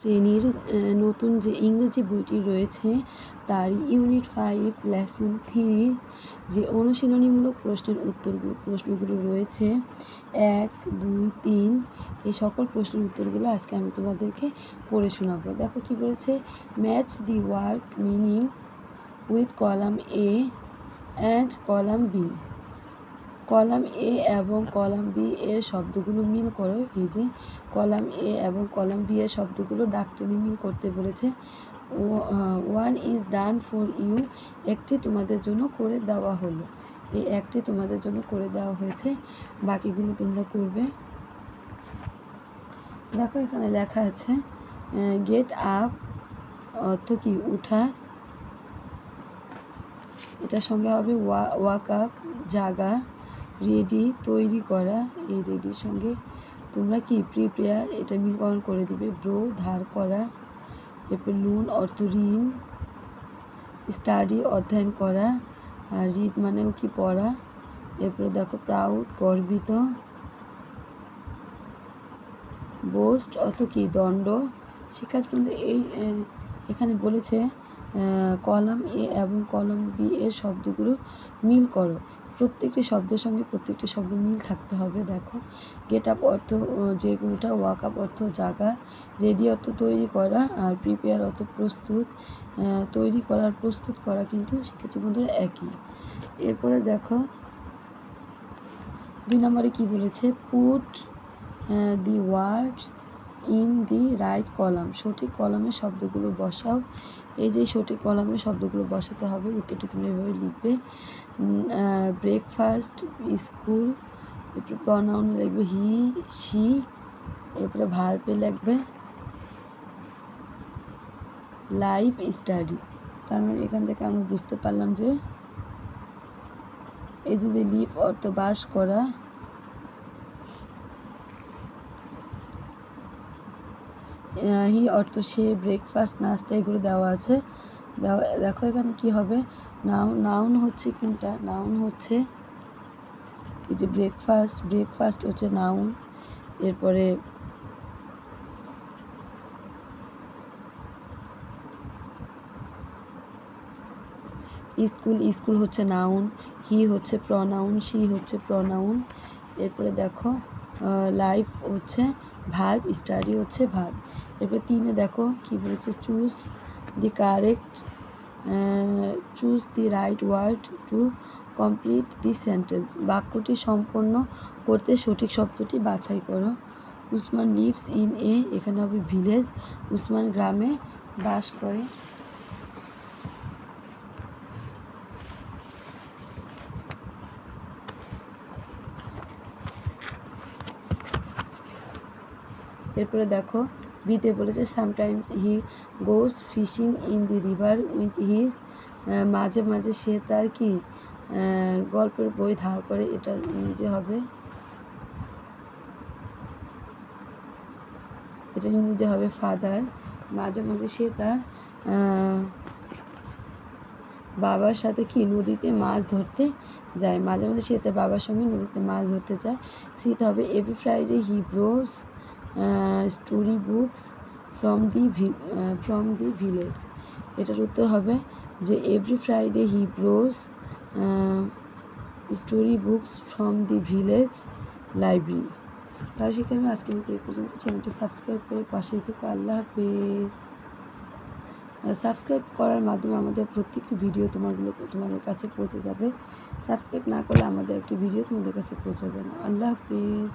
শ্রেণির নতুন যে ইংরেজি বইটি রয়েছে তার ইউনিট ফাইভ লেসন থ্রি যে অনুশীলনীমূলক প্রশ্নের উত্তর, প্রশ্নগুলো রয়েছে। এক, দুই, তিন, এই সকল প্রশ্নের উত্তরগুলো আজকে আমি তোমাদেরকে পড়ে শোনাবো। দেখো কি বলেছে match the word meaning with column A and column B column A এবং কলাম বি এর শব্দগুলো মিল করো এই যে কলাম এ এবং কলাম বি এর শব্দগুলো ডাকটেনে মিল করতে বলেছে। One is done for you একটি তোমাদের জন্য করে দেওয়া হলো। এই একটি তোমাদের জন্য করে দেওয়া হয়েছে, বাকিগুলো তোমরা করবে। দেখো এখানে লেখা আছে গেট আপ অর্থ কি? উঠা। এটার সঙ্গে হবে ওয়া ওয়াক আপ জাগা। রেডি তৈরি করা এই রেডির সঙ্গে তোমরা কি প্রিপেয়ার এটা মিলকরণ করে দিবে। ব্রো, ধার করা, এরপর লোন অর্থ ঋণ স্টাডি অধ্যয়ন করা, আর রিড মানেও কি পড়া। এরপরে দেখো প্রাউড গর্বিত বোস্ট অত কি? দণ্ড। শিক্ষার্থী এই এখানে বলেছে কলাম এ এবং কলম বি এর শব্দগুলো মিল করো। প্রত্যেকটি শব্দের সঙ্গে প্রত্যেকটি শব্দ মিল থাকতে হবে, দেখো। গেট আপ অর্থ যেগুলোটা ওয়াক আপ অর্থ জাগা। রেডি অর্থ তৈরি করা আর প্রিপেয়ার অর্থ প্রস্তুত। তৈরি করার প্রস্তুত করা কিন্তু শিক্ষার্থী বন্ধুরা একই। এরপরে দেখো, দুই নম্বরে কি বলেছে? Put the words in the right column সঠিক কলামে শব্দগুলো বসাও। এই যে সঠিক কলামে শব্দগুলো বসাতে হবে, উত্তরটি তুমি এভাবে লিখবে। ব্রেকফাস্ট স্কুল এরপরে প্রনাউন লিখবে হি সি এরপরে ভার্বে লিখবে লাইফ স্টাডি তার মানে এখান থেকে আমরা বুঝতে পারলাম যে এই যে যে লিভ অর্থ বাস করা হি, অর্থ, সে ব্রেকফাস্ট নাস্তা, এগুলো দেওয়া আছে। দেখো এখানে কি হবে? নাউন নাউন হচ্ছে কোনটা? নাউন হচ্ছে এই যে ব্রেকফাস্ট ব্রেকফাস্ট হচ্ছে নাউন এরপরে স্কুল স্কুল হচ্ছে নাউন হি হচ্ছে প্রনাউন শি হচ্ছে প্রনাউন এরপরে দেখো লাইফ হচ্ছে ভার্ব স্টাডি হচ্ছে ভার্ব এরপর তিনে দেখো কি বলেছে choose the correct choose the right word to complete the sentence বাক্যটি সম্পন্ন করতে সঠিক শব্দটি বাছাই করো। উসমান লিভস ইন এ এখানে হবে ভিলেজ উসমান গ্রামে বাস করে। এরপরে দেখো, বিতে বলেছে sometimes he goes fishing in the river with his মাঝে মাঝে সে তার কি গল্পের বই ধার করে, এটা নিজে হবে। এটা নিজে হবে ফাদার মাঝে মাঝে সে তার বাবার সাথে কি, নদীতে মাছ ধরতে যায়। মাঝে মাঝে সে তার বাবার সঙ্গে নদীতে মাছ ধরতে যায়। শীত হবে every Friday he borrows story books from the from the village এটার উত্তর হবে যে every Friday he borrows story books from the village library তাহলে সেখানে আজকে মতো এই পর্যন্ত। চ্যানেলটি সাবস্ক্রাইব করে পাশেই থেকে। আল্লাহ হাফেজ। সাবস্ক্রাইব করার মাধ্যমে আমাদের প্রত্যেকটি ভিডিও তোমারগুলো, তোমাদের কাছে পৌঁছে যাবে। সাবস্ক্রাইব না করলে আমাদের একটি ভিডিও তোমাদের কাছে পৌঁছাবে না। আল্লাহ হাফেজ।